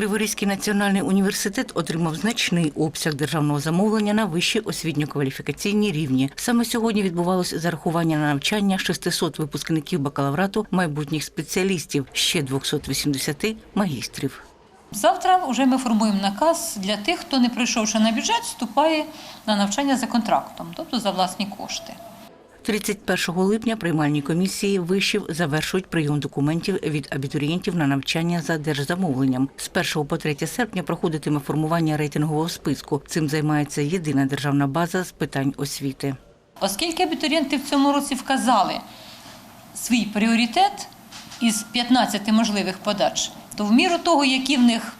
Криворізький національний університет отримав значний обсяг державного замовлення на вищі освітньо-кваліфікаційні рівні. Саме сьогодні відбувалось зарахування на навчання 600 випускників бакалаврату майбутніх спеціалістів, ще 280 магістрів. Завтра вже ми формуємо наказ для тих, хто не прийшовши на бюджет, вступає на навчання за контрактом, тобто за власні кошти. 31 липня приймальні комісії вишів завершують прийом документів від абітурієнтів на навчання за держзамовленням. З 1 по 3 серпня проходитиме формування рейтингового списку. Цим займається єдина державна база з питань освіти. Оскільки абітурієнти в цьому році вказали свій пріоритет із 15 можливих подач, то в міру того, який в них,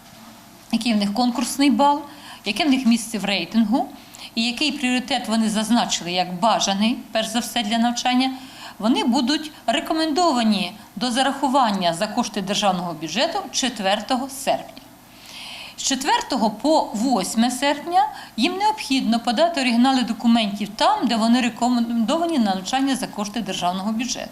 який в них конкурсний бал, яке в них місце в рейтингу, і який пріоритет вони зазначили як бажаний, перш за все для навчання, вони будуть рекомендовані до зарахування за кошти державного бюджету 4 серпня. З 4 по 8 серпня їм необхідно подати оригінали документів там, де вони рекомендовані на навчання за кошти державного бюджету.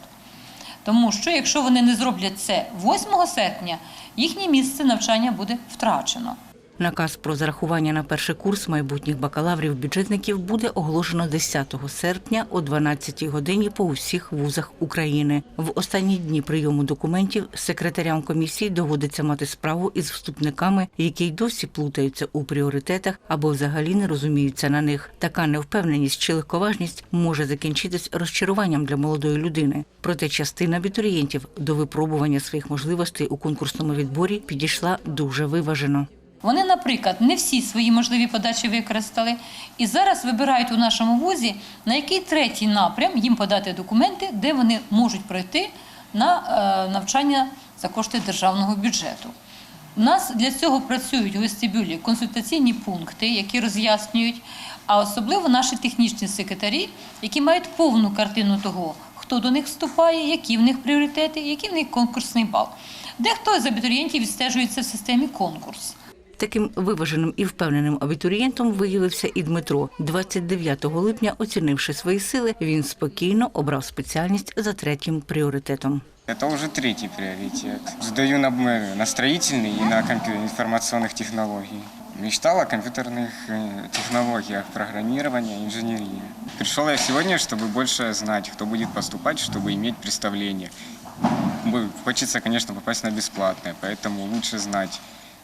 Тому що якщо вони не зроблять це 8 серпня, їхнє місце навчання буде втрачено. Наказ про зарахування на перший курс майбутніх бакалаврів-бюджетників буде оголошено 10 серпня о 12 годині по усіх вузах України. В останні дні прийому документів секретарям комісії доводиться мати справу із вступниками, які й досі плутаються у пріоритетах або взагалі не розуміються на них. Така невпевненість чи легковажність може закінчитись розчаруванням для молодої людини. Проте частина абітурієнтів до випробування своїх можливостей у конкурсному відборі підійшла дуже виважено. Вони, наприклад, не всі свої можливі подачі використали і зараз вибирають у нашому вузі, на який третій напрям їм подати документи, де вони можуть пройти на е, навчання за кошти державного бюджету. У нас для цього працюють у вестибюлі консультаційні пункти, які роз'яснюють, а особливо наші технічні секретарі, які мають повну картину того, хто до них вступає, які в них пріоритети, який в них конкурсний бал. Дехто з абітурієнтів відстежується в системі конкурс. Таким виваженим і впевненим абітурієнтом виявився і Дмитро. 29 липня, оцінивши свої сили, він спокійно обрав спеціальність за третім пріоритетом. Это уже третий приоритет. Сдаю на, м, на строительный и на компью- информационных технологий. Мечтал о компьютерных э, технологиях, программирования, инженерии. Пришел я сегодня, чтобы больше знать, кто будет поступать, чтобы иметь представление. Бы- Хочется, конечно, попасть на бесплатное, поэтому лучше знать,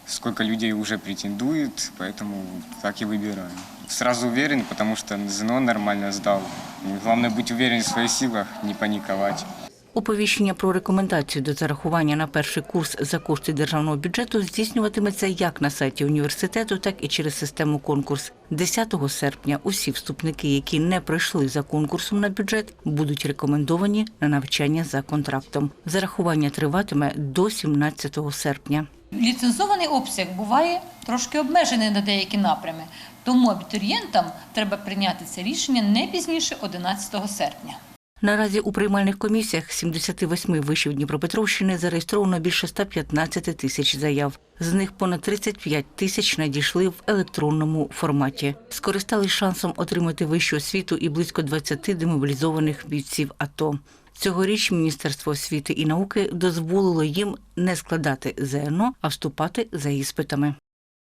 сколько людей уже претендует, поэтому так и выбираю. Сразу уверен, потому что ЗНО нормально сдал. И Главное быть уверен в своих силах, не паниковать. Оповіщення про рекомендацію до зарахування на перший курс за кошти державного бюджету здійснюватиметься як на сайті університету, так і через систему конкурс. 10 серпня усі вступники, які не пройшли за конкурсом на бюджет, будуть рекомендовані на навчання за контрактом. Зарахування триватиме до 17 серпня. Ліцензований обсяг буває трошки обмежений на деякі напрями, тому абітурієнтам треба прийняти це рішення не пізніше 11 серпня. Наразі у приймальних комісіях 78 вишів Дніпропетровщини зареєстровано більше 115 тисяч заяв. З них понад 35 тисяч надійшли в електронному форматі. Скористались шансом отримати вищу освіту і близько 20 демобілізованих бійців АТО. Цьогоріч Міністерство освіти і науки дозволило їм не складати ЗНО, а вступати за іспитами.